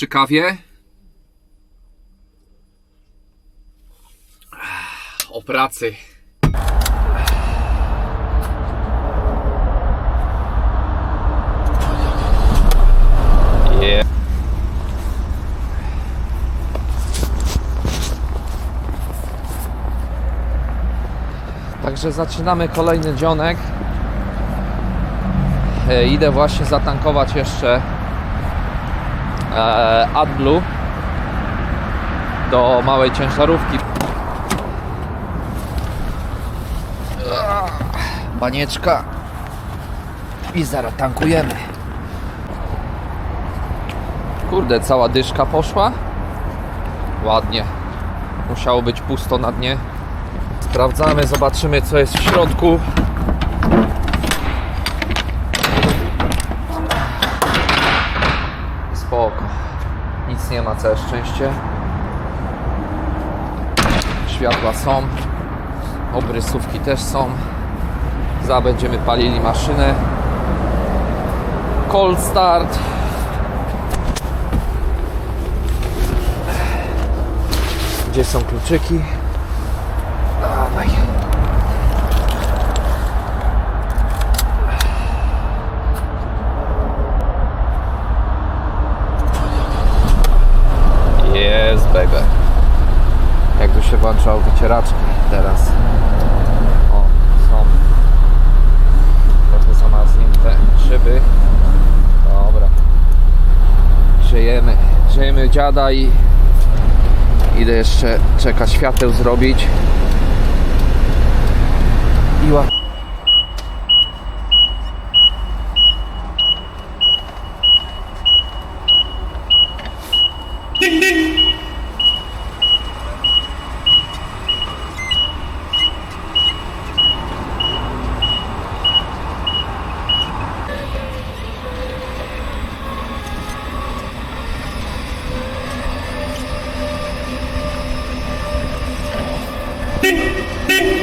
przy kawie. O pracy. Yeah. Także zaczynamy kolejny dzionek. E, Idę właśnie zatankować jeszcze AdBlue do małej ciężarówki. Banieczka i zaraz tankujemy. Kurde, cała dyszka poszła. Ładnie. Musiało być pusto na dnie. Sprawdzamy, zobaczymy co jest w środku. Spoko. Nic nie ma, całe szczęście. Światła są. Obrysówki też są. Za będziemy palili maszynę. Cold start. Gdzie są kluczyki? Dawaj. Jest baby. Jak tu się włączało wycieraczki teraz. O, są trochę zamarznięte szyby. Dobra. Grzejemy, grzejemy dziada i idę jeszcze czeka świateł zrobić. I Ding.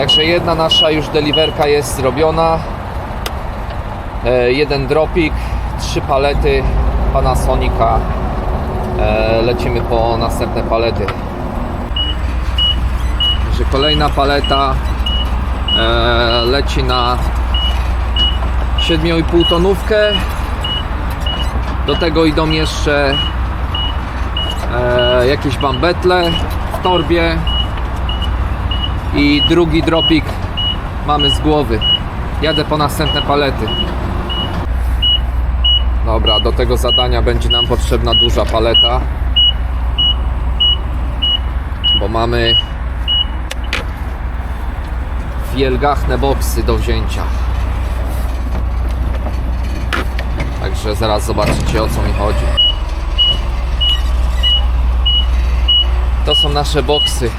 Także jedna nasza już deliverka jest zrobiona. E, jeden dropik, trzy palety Panasonica. E, lecimy po następne palety. Także kolejna paleta e, leci na 7,5 tonówkę. Do tego idą jeszcze e, jakieś bambetle w torbie i drugi dropik mamy z głowy. Jadę po następne palety. Dobra, do tego zadania będzie nam potrzebna duża paleta. Bo mamy wielgachne boksy do wzięcia. Także zaraz zobaczycie o co mi chodzi. To są nasze boksy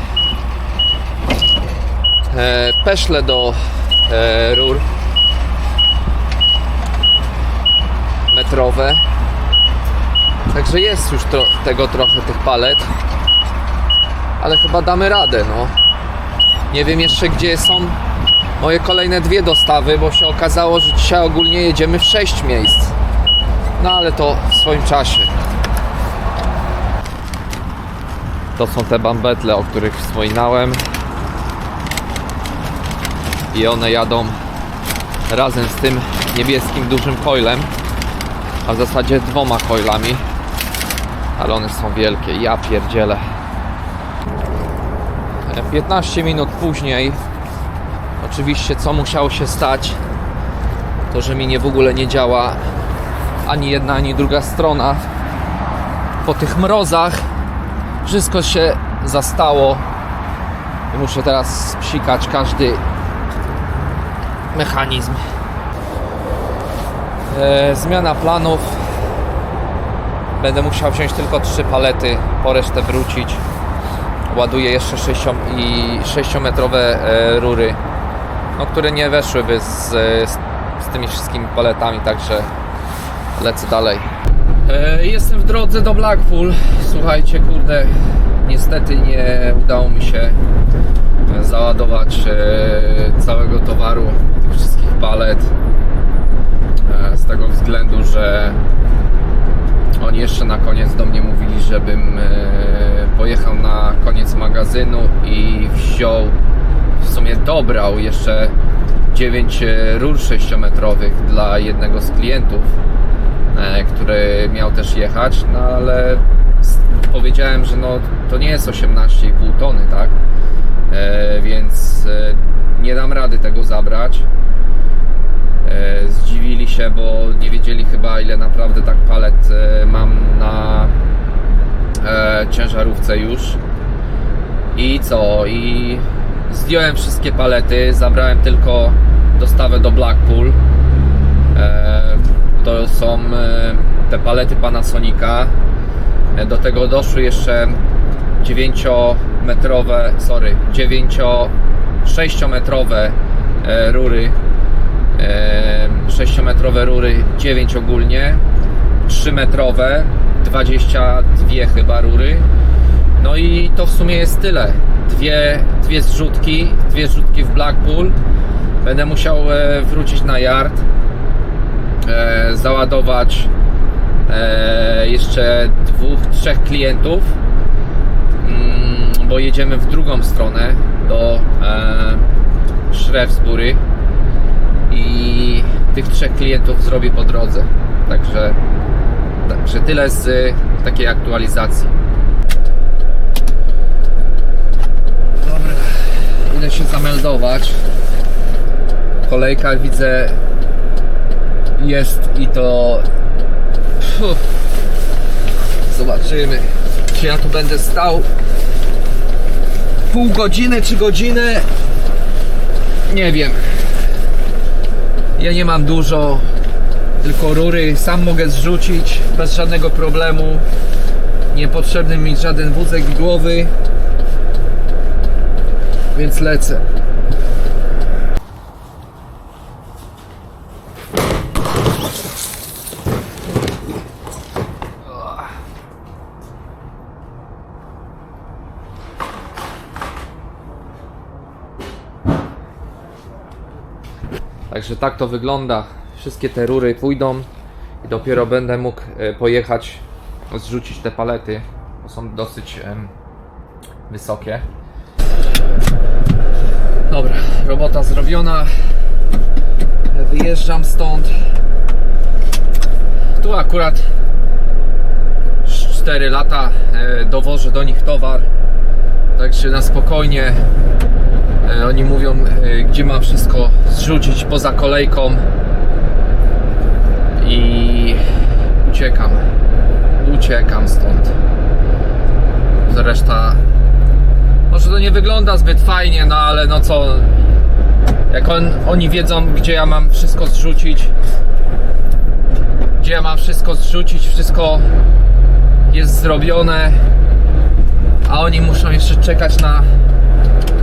e, peszle do e, rur metrowe. Także jest już tro, tego trochę tych palet. Ale chyba damy radę, no. Nie wiem jeszcze gdzie są moje kolejne dwie dostawy, bo się okazało, że dzisiaj ogólnie jedziemy w sześć miejsc. No ale to w swoim czasie. To są te bambetle, o których wspominałem i one jadą razem z tym niebieskim dużym coilem a w zasadzie dwoma coilami ale one są wielkie, ja pierdzielę. 15 minut później oczywiście co musiało się stać? To, że mi nie w ogóle nie działa ani jedna, ani druga strona. Po tych mrozach wszystko się zastało. Muszę teraz psikać każdy mechanizm. E, zmiana planów. Będę musiał wziąć tylko trzy palety, po resztę wrócić. Ładuję jeszcze 6 i 6-metrowe e, rury, no, które nie weszłyby z, z, z tymi wszystkimi paletami, także lecę dalej. E, jestem w drodze do Blackpool. Słuchajcie, kurde, niestety nie udało mi się e, załadować e, całego towaru, wszystkich palet. E, z tego względu, że oni jeszcze na koniec do mnie mówili, żebym e, pojechał na koniec magazynu i wziął, w sumie dobrał jeszcze 9 rur 6-metrowych dla jednego z klientów, e, który miał też jechać, no ale powiedziałem, że no to nie jest 18,5 tony, tak? E, więc e, nie dam rady tego zabrać. E, Zdziwili się, bo nie wiedzieli chyba ile naprawdę tak palet e, mam na e, ciężarówce już. I co? I zdjąłem wszystkie palety, zabrałem tylko dostawę do Blackpool. To są te palety Panasonica. E, Do tego doszły jeszcze 9-metrowe, sorry, 9-6-metrowe e, rury 6-metrowe rury 9 ogólnie, 3-metrowe 22 chyba rury. No i to w sumie jest tyle. Dwie, dwie zrzutki, dwie zrzutki w Blackpool. Będę musiał e, wrócić na yard, e, załadować e, jeszcze dwóch, trzech klientów, mm, bo jedziemy w drugą stronę do e, Shrewsbury i tych trzech klientów zrobię po drodze. Także, także tyle z y, takiej aktualizacji. Dobra, idę się zameldować. Kolejka widzę jest i to. Puh. Zobaczymy, czy ja tu będę stał pół godziny czy godzinę. Nie wiem. Ja nie mam dużo, tylko rury sam mogę zrzucić bez żadnego problemu. Niepotrzebny mi żaden wózek głowy, więc lecę. Także tak to wygląda. Wszystkie te rury pójdą i dopiero będę mógł e, pojechać zrzucić te palety, bo są dosyć em, wysokie. Dobra, robota zrobiona. Wyjeżdżam stąd. Tu akurat 4 lata e, dowożę do nich towar. Także na spokojnie Oni mówią, e, gdzie mam wszystko zrzucić poza kolejką i uciekam. Uciekam stąd. Zresztą, może to nie wygląda zbyt fajnie, no ale no co, jak on, oni wiedzą, gdzie ja mam wszystko zrzucić, gdzie ja mam wszystko zrzucić, wszystko jest zrobione, a oni muszą jeszcze czekać na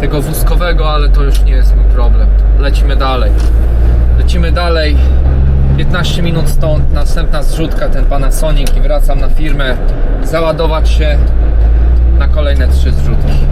tego wózkowego, ale to już nie jest mój problem. Lecimy dalej. Lecimy dalej. 15 minut stąd, następna zrzutka, ten Panasonic i wracam na firmę, załadować się na kolejne trzy zrzutki.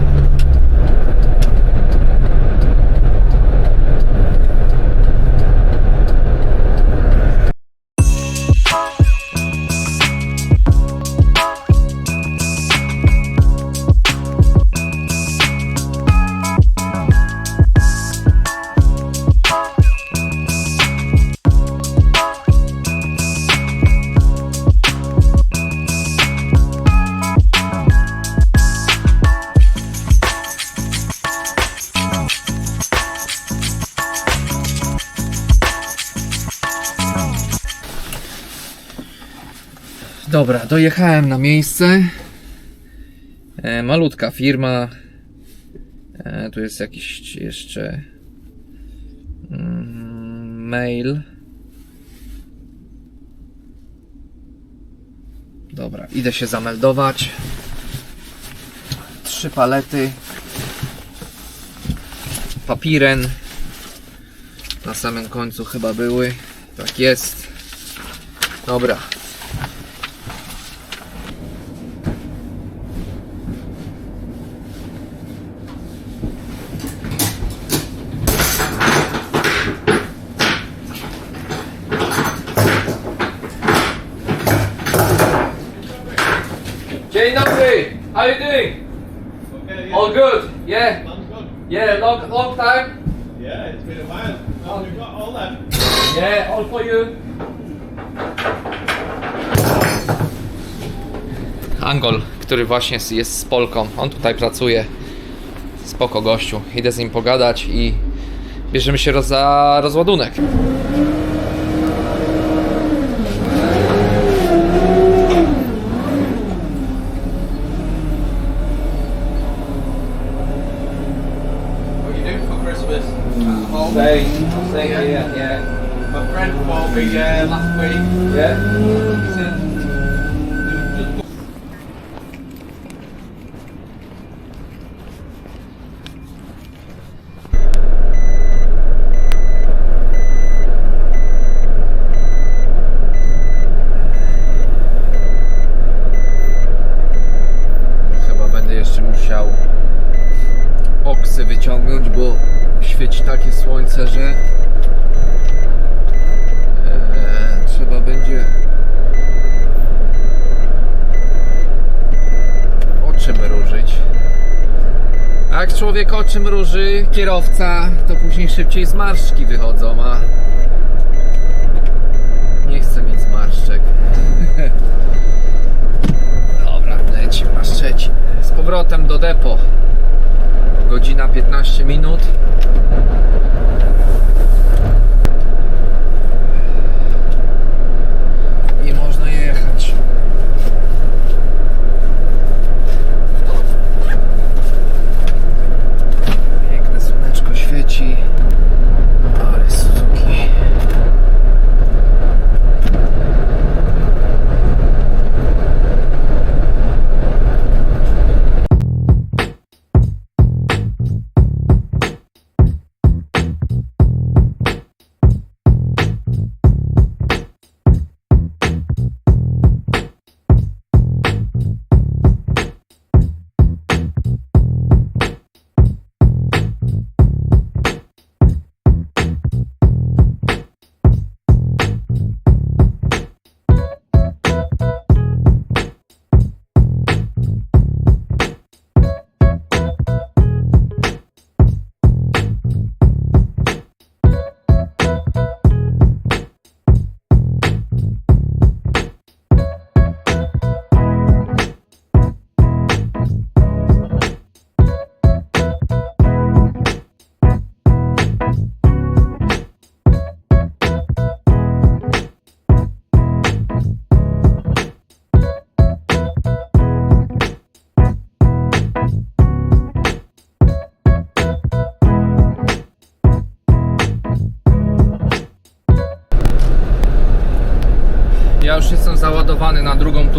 Dobra, dojechałem na miejsce. E, malutka firma. E, tu jest jakiś jeszcze. Mm, mail. Dobra, idę się zameldować. Trzy palety. Papiren. Na samym końcu chyba były. Tak jest. Dobra. Dzień dobry. How you doing? Okay, yeah. All good. Yeah. Sounds good. Yeah, long long time. Yeah, it's been a while. Well, we've got all that. Yeah, all for you. Angol, który właśnie jest- jest z Polką. On tutaj pracuje. Spoko gościu. Idę z nim pogadać i bierzemy się roz, za rozładunek. Christmas? At home? Stay, stay here, yeah. My friend called me uh, last week. Yeah. He said, człowiek oczy mruży, kierowca, to później szybciej zmarszczki wychodzą, a nie chcę mieć zmarszczek. Dobra, lecimy na Szczecin. Z powrotem do depo. Godzina 15 minut.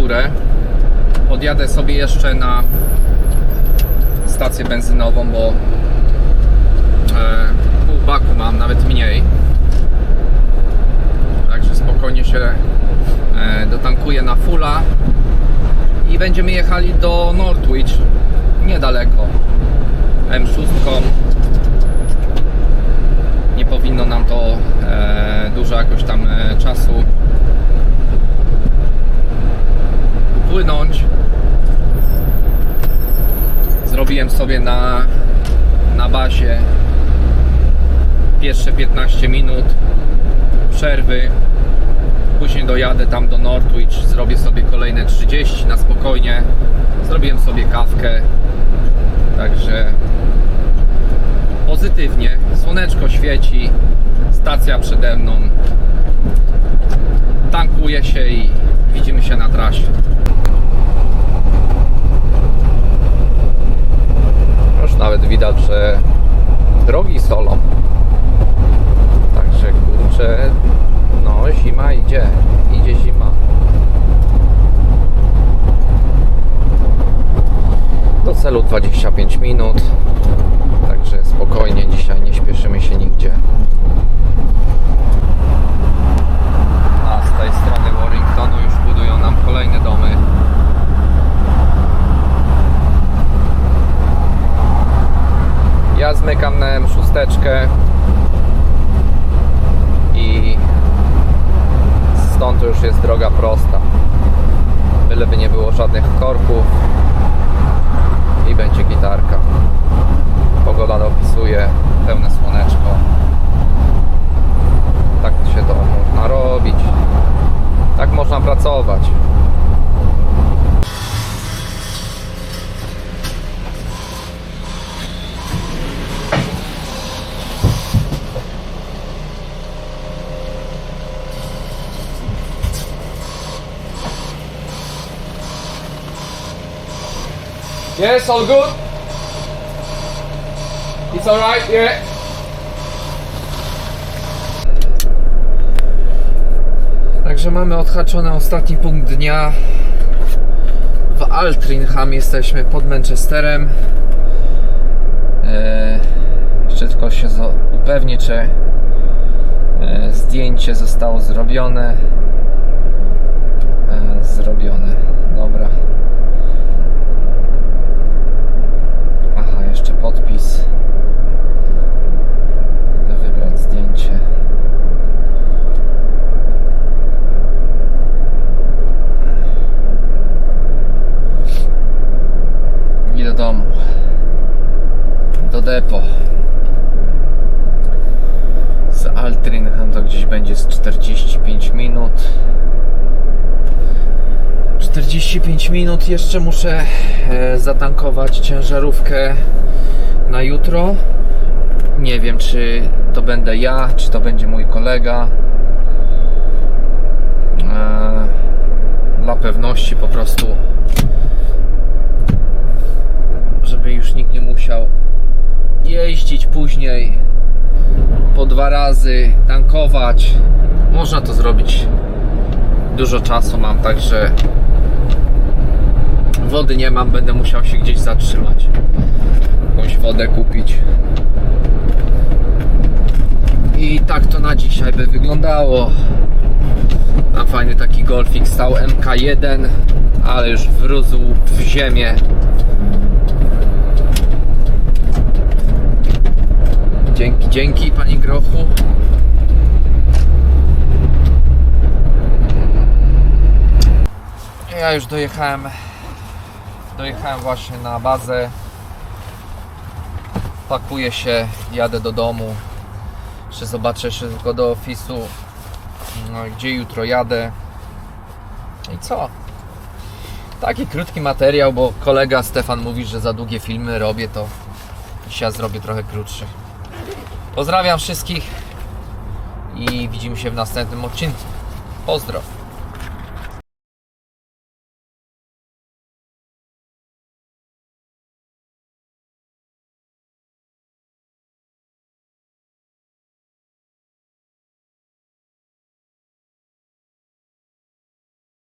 Turę. Podjadę sobie jeszcze na stację benzynową, bo e, pół baku mam, nawet mniej. Także spokojnie się e, dotankuję na fulla i będziemy jechali do Northwich, niedaleko. M6. Nie powinno nam to e, dużo jakoś tam e, czasu płynąć. Zrobiłem sobie na, na bazie pierwsze 15 minut przerwy. Później dojadę tam do Northwich, zrobię sobie kolejne 30 na spokojnie. Zrobiłem sobie kawkę. Także pozytywnie. Słoneczko świeci, stacja przede mną. Tankuję się i widzimy się na trasie. Już nawet widać, że drogi solą. Także kurczę, no zima idzie, idzie zima. Do celu 25 minut. Także spokojnie dzisiaj nie śpieszymy się nigdzie. A z tej strony Warringtonu już budują nam kolejne domy. Ja zmykam na M6 i stąd już jest droga prosta. Byleby nie było żadnych korków i będzie gitarka. Pogoda dopisuje, pełne słoneczko. Tak się to można robić. Tak można pracować. Yes, all good. It's alright, yeah. Także mamy odhaczony ostatni punkt dnia. W Altringham jesteśmy pod Manchesterem. Eee, jeszcze tylko się upewnię, czy e, zdjęcie zostało zrobione. E, zrobione. Dobra. Jeszcze podpis. Idę wybrać zdjęcie. I do domu. Do depo. Z Altringham to gdzieś będzie z 45 minut. 45 minut. Jeszcze muszę e, zatankować ciężarówkę na jutro. Nie wiem, czy to będę ja, czy to będzie mój kolega. E, dla pewności po prostu, żeby już nikt nie musiał jeździć później po dwa razy, tankować. Można to zrobić. Dużo czasu mam, także wody nie mam, będę musiał się gdzieś zatrzymać. Jakąś wodę kupić. I tak to na dzisiaj by wyglądało. Mam fajny taki golfik stał MK1, ale już wrósł w ziemię. Dzięki, dzięki Pani Grochu. Ja już dojechałem Dojechałem właśnie na bazę. Pakuję się, jadę do domu. Jeszcze zobaczę jeszcze tylko do ofisu, no, gdzie jutro jadę. I co? Taki krótki materiał, bo kolega Stefan mówi, że za długie filmy robię, to dzisiaj zrobię trochę krótszy. Pozdrawiam wszystkich i widzimy się w następnym odcinku. Pozdro.